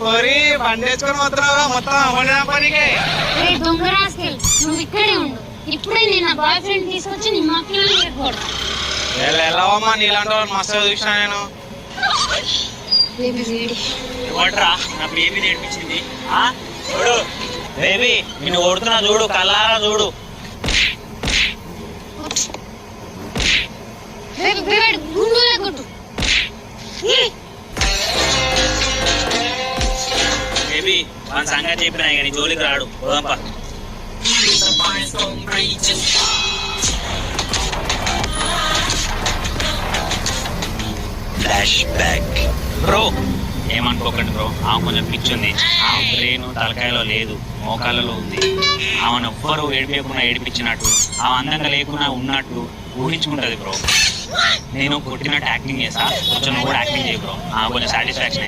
పొరి బండి వేసుకొని పోతున్నావు మొత్తం అవ్వడం పనికి. రే దొంగ రాస్కెల్ నువ్వు ఇక్కడే ఉండు. ఇప్పుడే నేను నా బాయ్ ఫ్రెండ్ తీసుకొచ్చి నీ మక్కలు కొడతా వెళ్ళవమ్మా నీలాంటి వాళ్ళు మస్తు చూసిన నేను? బేబీ వీడి. ఇవ్వట్రా నా బేబీ నేర్పించింది ఆ? చూడు. బేబీ నిన్ను కొడుతున్నా చూడు కల్లారా చూడు. బేబీ కొట్టు. బేబీ మన సంగతి చెప్పినా కానీ జోలికి రాడు. పోదాంపా. ఫ్లాష్ బ్యాక్ బ్రో ఏమనుకోకండి బ్రో ఆమె కొంచెం పిచ్చి ఉంది. ఆమె బ్రెయిన్ తలకాయలో లేదు. మోకాళ్ళలో ఉంది. ఆమెను ఎవ్వరు ఏడిపించకుండా ఏడిపించినట్టు ఆమె అందంగా లేకుండా ఉన్నట్టు ఊహించుకుంటది బ్రో నేను కొట్టినట్టు యాక్టింగ్ చేసా కొంచెం కూడా యాక్టింగ్ చేయ బ్రో ఆమె కొంచెం సాటిస్ఫాక్షన్